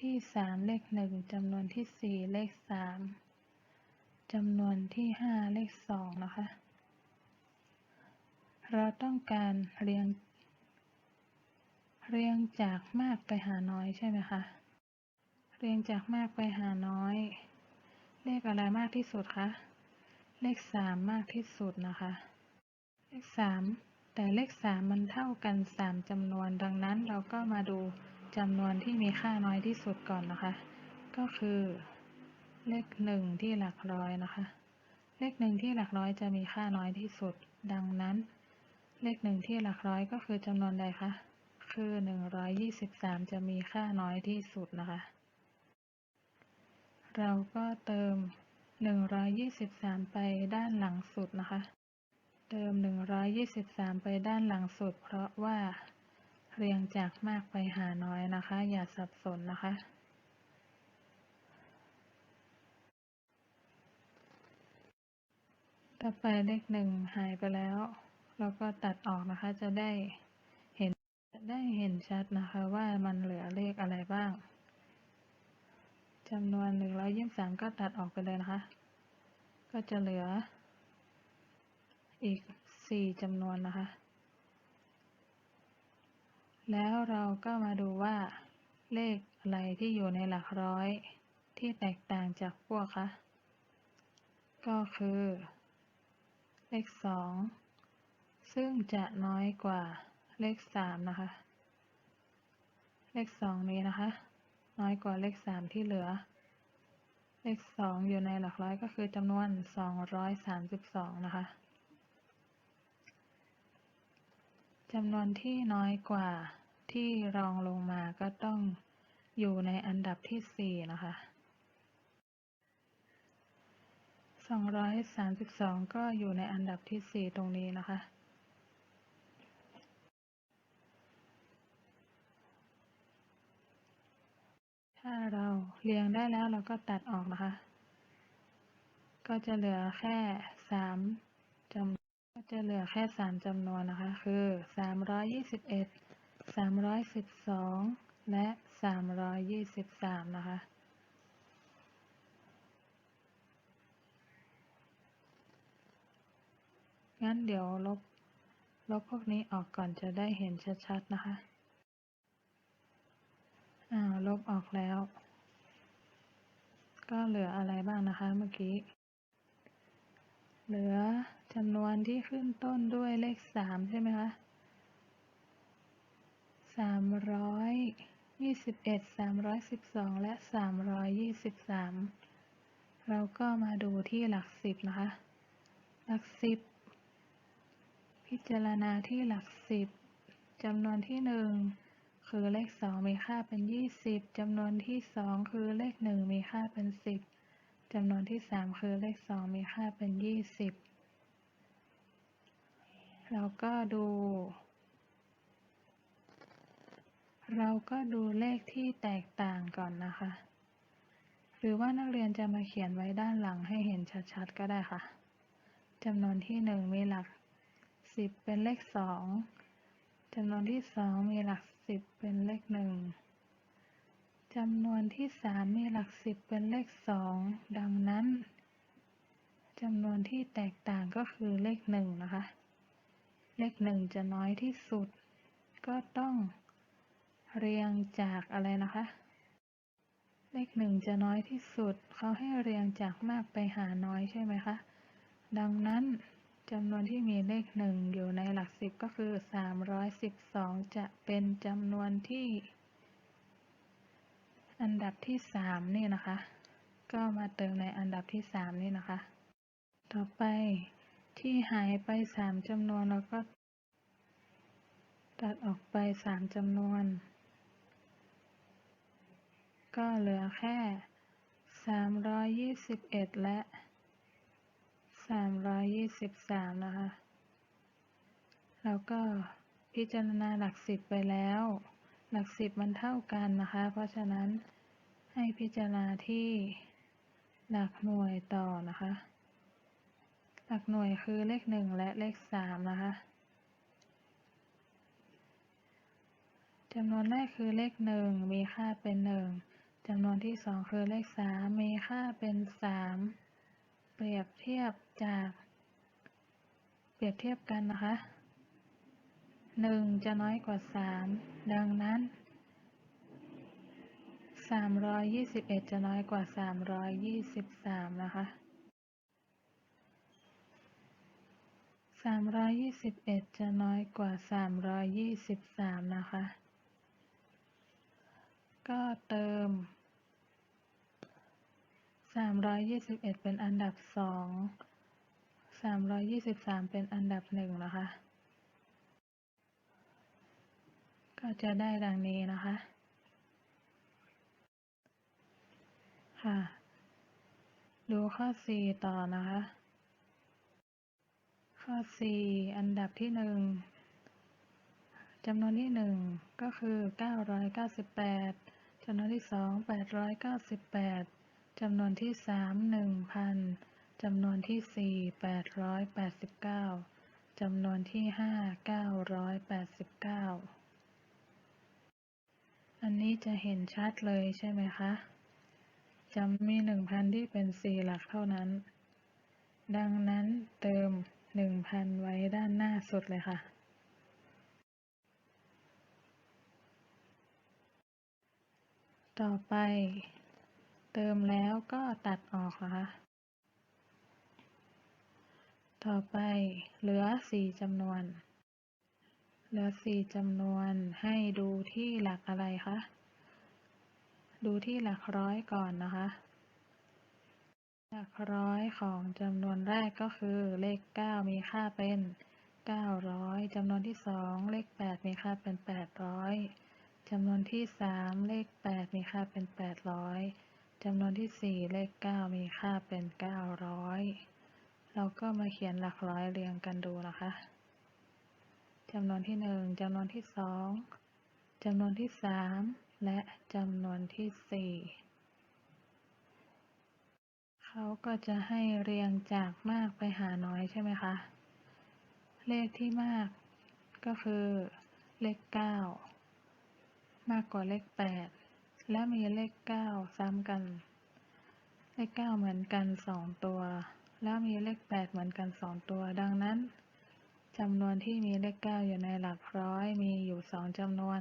ที่สามเลขหนึ่งจำนวนที่สี่เลขสามจำนวนที่ห้าเลขสองนะคะ เราต้องการเรียง เรียงจากมากไปหาน้อยใช่ไหมคะ เรียงจากมากไปหาน้อย เลขอะไรมากที่สุดคะ เลขสามมากที่สุดนะคะ เลขสามแต่เลขสามมันเท่ากันสามจำนวน ดังนั้นเราก็มาดู จำนวนที่มีค่าน้อยที่สุดก่อนนะคะ ก็คือเลขหนึ่งที่หลักร้อยนะคะ เลขหนึ่งที่หลักร้อยจะมีค่าน้อยที่สุด ดังนั้น เลขหนึ่งที่หลักร้อยก็คือจำนวนใดคะ คือหนึ่งร้อยยี่สิบสามจะมีค่าน้อยที่สุดนะคะ เราก็เติมหนึ่งร้อยยี่สิบสามไปด้านหลังสุดนะคะ เติมหนึ่งร้อยยี่สิบสามไปด้านหลังสุด เพราะว่า เรียงจากมากไปหาน้อยนะคะ อย่าสับสนนะคะ ต่อไปเลขหนึ่งหายไปแล้ว เราก็ตัดออกนะคะ จะได้เห็นจะได้เห็นชัดนะคะว่ามันเหลือเลขอะไรบ้างจำนวนหนึ่งร้อยยี่สิบสามก็ตัดออกไปเลยนะคะ ก็จะเหลืออีกสี่จำนวนนะคะ แล้วเราก็มาดูว่า เลขอะไรที่อยู่ในหลักร้อย ที่แตกต่างจากพวกคะ ก็คือ เลขสองซึ่งจะน้อยกว่าเลขสามนะคะ เลขสองนี้นะคะ น้อยกว่าเลขสามที่เหลือ เลขสอยู่ในหลักร้อยก็คือจำนวนสองร้อยสามสิบสองนะคะ จำนวนที่น้อยกว่าที่รองลงมาก็ต้องอยู่ในอันดับที่สี่นะคะสองร้อยสามสิบสองก็อยู่ในอันดับที่สี่ตรงนี้นะคะ ถ้าเราเรียงได้แล้วเราก็ตัดออกนะคะ ก็จะเหลือแค่สามจำ ก็จะเหลือแค่สามจำนวนนะคะ คือสามร้อยยี่สิบเอ็ดสามร้อยสิบสองและสามร้อยยี่สิบสามนะคะ งั้นเดี๋ยวลบ ลบพวกนี้ออกก่อนจะได้เห็นชัดๆ นะคะ อ่า ลบออกแล้ว ก็เหลืออะไรบ้างนะคะเมื่อกี้ เหลือ จำนวนที่ขึ้นต้นด้วยเลขสามใช่ไหมคะสามร้อยยี่สิบเอ็ดสามร้อยสิบสองและสามร้อยยี่สิบสามเราก็มาดูที่หลักสิบนะคะ หลักสิบ พิจารณาที่หลักสิบจำนวนที่หนึ่งคือเลขสองมีค่าเป็นยี่สิบจำนวนที่สองคือเลขหนึ่งมีค่าเป็นสิบจำนวนที่สามคือเลขสองมีค่าเป็นยี่สิบ เราก็ดู เราก็ดูเลขที่แตกต่างก่อนนะคะ หรือว่านักเรียนจะมาเขียนไว้ด้านหลังให้เห็นชัดๆก็ได้ค่ะจำนวนที่หนึ่งมีหลักสิบเป็นเลขสองจำนวนที่สองมีหลักสิบเป็นเลขหนึ่งจำนวนที่สามมีหลักสิบเป็นเลขสองดังนั้นจำนวนที่แตกต่างก็คือเลขหนึ่งนะคะ เลขหนึ่งจะน้อยที่สุด ก็ต้องเรียงจากอะไรนะคะ เลขหนึ่งจะน้อยที่สุด เขาให้เรียงจากมากไปหาน้อยใช่ไหมคะ ดังนั้นจำนวนที่มีเลขหนึ่งอยู่ในหลักสิบก็คือสามร้อยสิบสองจะเป็นจำนวนที่ อันดับที่สามนี่นะคะ ก็มาเติมในอันดับที่สามนี่นะคะ ต่อไป ที่หายไปสามจำนวนเราก็ตัดออกไปสามจำนวน ก็เหลือแค่สามร้อยยี่สิบเอ็ดและสามร้อยยี่สิบสามนะคะ แล้วก็พิจารณาหลักสิบไปแล้ว หลักสิบมันเท่ากันนะคะ เพราะฉะนั้นให้พิจารณาที่หลักหน่วยต่อนะคะ หลักหน่วยคือเลขหนึ่งและเลขสามนะคะจำนวนแรกคือเลขหนึ่งมีค่าเป็นหนึ่งจำนวนที่สองคือเลขสามมีค่าเป็นสามเปรียบเทียบจาก เปรียบเทียบกันนะคะหนึ่งจะน้อยกว่าสามดังนั้นสามร้อยยี่สิบเอ็ดจะน้อยกว่าสามร้อยยี่สิบสามนะคะ สามร้อยยี่สิบเอ็ดจะน้อยกว่าสามร้อยยี่สิบสามนะคะ ก็เติมสามร้อยยี่สิบเอ็ดเป็นอันดับสองสามร้อยยี่สิบสามเป็นอันดับหนึ่งนะคะ ก็จะได้ดังนี้นะคะ ค่ะ ดูข้อ4ต่อนะคะ ข้อ 4 อันดับที่ 1จำนวนที่ 1 ก็คือ 998จำนวนที่ 2 898จำนวนที่ 3 1,000จำนวนที่ 4 889จำนวนที่ 5 989 อันนี้จะเห็นชัดเลยใช่ไหมคะจะมีหนึ่งพันที่เป็นสี่หลักเท่านั้น ดังนั้นเติม หนึ่งพันไว้ด้านหน้าสุดเลยค่ะ ต่อไป เติมแล้วก็ตัดออกนะคะต่อไปเหลือสี่จำนวน เหลือสี่จำนวนให้ดูที่หลักอะไรคะ ดูที่หลักร้อยก่อนนะคะ หลักร้อยของจำนวนแรกก็คือ เลข 9 มีค่าเป็น 900จำนวนที่ 2 เลข 8 มีค่าเป็น 800จำนวนที่ 3 เลข 8 มีค่าเป็น 800จำนวนที่ 4 เลข 9 มีค่าเป็น 900 เราก็มาเขียนหลักร้อยเรียงกันดูนะคะจำนวนที่ 1จำนวนที่ 2จำนวนที่ 3 และจำนวนที่ 4 เขาก็จะให้เรียงจากมากไปหาน้อยใช่ไหมคะ เลขที่มากก็คือเลข 9 มากกว่าเลข 8 และมีเลข 9 ซ้ำกัน เลข 9 เหมือนกัน 2 ตัว แล้วมีเลข 8 เหมือนกัน 2 ตัว ดังนั้นจำนวนที่มีเลข 9 อยู่ในหลักร้อยมีอยู่ 2จำนวน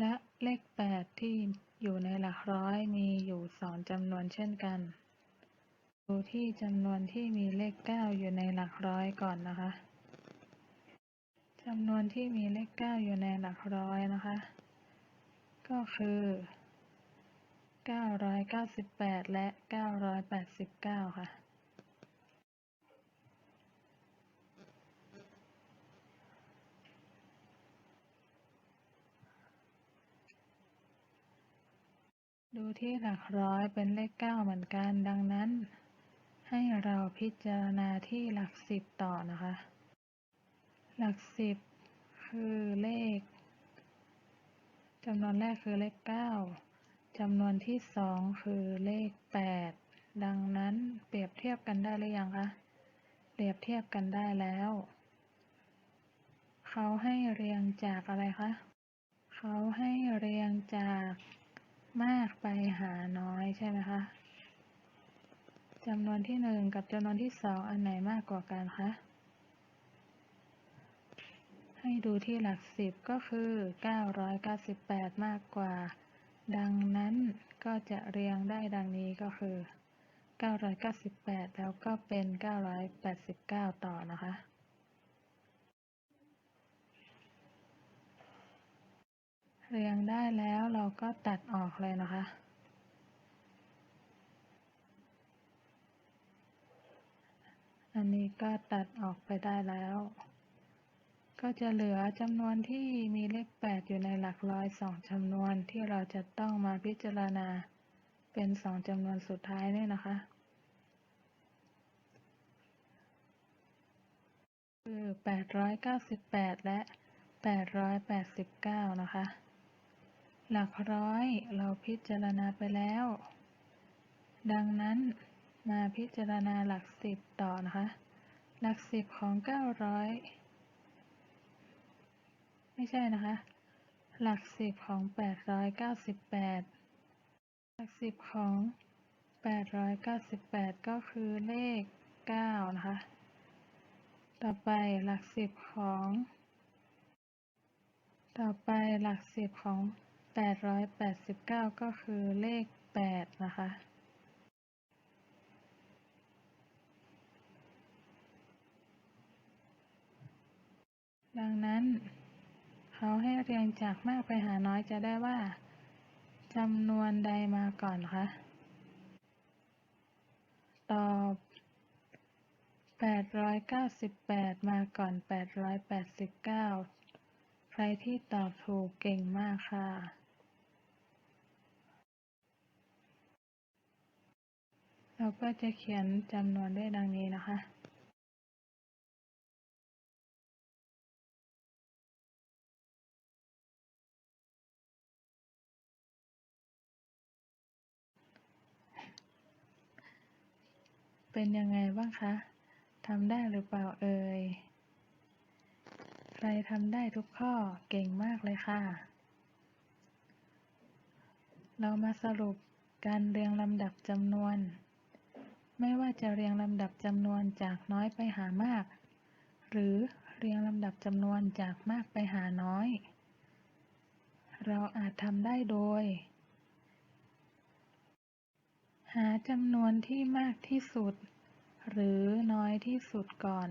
และเลข 8 ที่อยู่ในหลักร้อยมีอยู่2จำนวนเช่นกัน ดูที่จำนวนที่มีเลข 9 อยู่ในหลักร้อยก่อนนะคะจำนวนที่มีเลข 9 อยู่ในหลักร้อยนะคะ ก็คือ 998 และ 989 ค่ะ ดูที่หลักร้อยเป็นเลข9เหมือนกัน ดังนั้น ให้เราพิจารณาที่หลัก10ต่อนะคะ หลัก10คือเลขจำนวนแรกคือเลข9จำนวนที่2คือเลข8ดังนั้นเปรียบเทียบกันได้หรือยังคะ เปรียบเทียบกันได้แล้ว เขาให้เรียงจากอะไรคะ เขาให้เรียงจาก มากไปหาน้อยใช่ไหมคะจำนวนที่หนึ่งกับจำนวนที่สองอันไหนมากกว่ากันคะ ให้ดูที่หลักสิบก็คือ 998 มากกว่า ดังนั้นก็จะเรียงได้ดังนี้ก็คือ 998 แล้วก็เป็น 989 ต่อนะคะ เรียงได้แล้วเราก็ตัดออกเลยนะคะ อันนี้ก็ตัดออกไปได้แล้ว ก็จะเหลือจำนวนที่มีเลข 8 อยู่ในหลักร้อยสองจำนวนที่เราจะต้องมาพิจารณาเป็นสองจำนวนสุดท้ายนี่นะคะ คือ 898 และ 889 นะคะ หลักร้อยเราพิจารณาไปแล้ว ดังนั้นมาพิจารณาหลักสิบต่อนะคะ หลักสิบของ900ไม่ใช่นะคะ หลักสิบของแปดร้อยเก้าสิบแปดหลักสิบของแปดร้อยเก้าสิบแปดก็คือเลขเก้านะคะ ต่อไปหลักสิบของ ต่อไปหลักสิบของ แปดร้อยแปดสิบเก้าก็คือเลขแปดนะคะ ดังนั้น เขาให้เรียงจากมากไปหาน้อยจะได้ว่าจำนวนใดมาก่อนคะ ตอบ 898 มาก่อน 889 ใครที่ตอบถูกเก่งมากค่ะ เราก็จะเขียนจำนวนได้ดังนี้นะคะเป็นยังไงบ้างคะ ทำได้หรือเปล่าเอ่ย ใครทำได้ทุกข้อเก่งมากเลยค่ะ เรามาสรุปการเรียงลำดับจำนวน ไม่ว่าจะเรียงลำดับจำนวนจากน้อยไปหามาก หรือเรียงลำดับจำนวนจากมากไปหาน้อย เราอาจทำได้โดย หาจำนวนที่มากที่สุด หรือน้อยที่สุดก่อน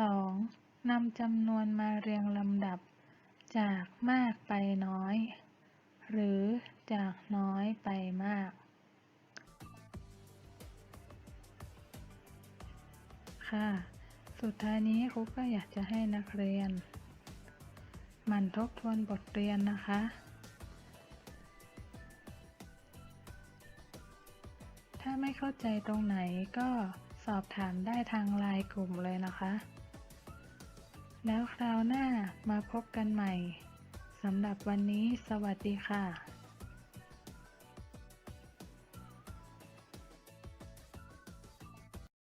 2. นำจำนวนมาเรียงลำดับ จากมากไปน้อย หรือจากน้อยไปมาก ค่ะ สุดท้ายนี้ครูก็อยากจะให้นักเรียนหมั่นทบทวนบทเรียนนะคะ ถ้าไม่เข้าใจตรงไหนก็สอบถามได้ทางไลน์กลุ่มเลยนะคะ แล้วคราวหน้ามาพบกันใหม่สำหรับวันนี้สวัสดีค่ะ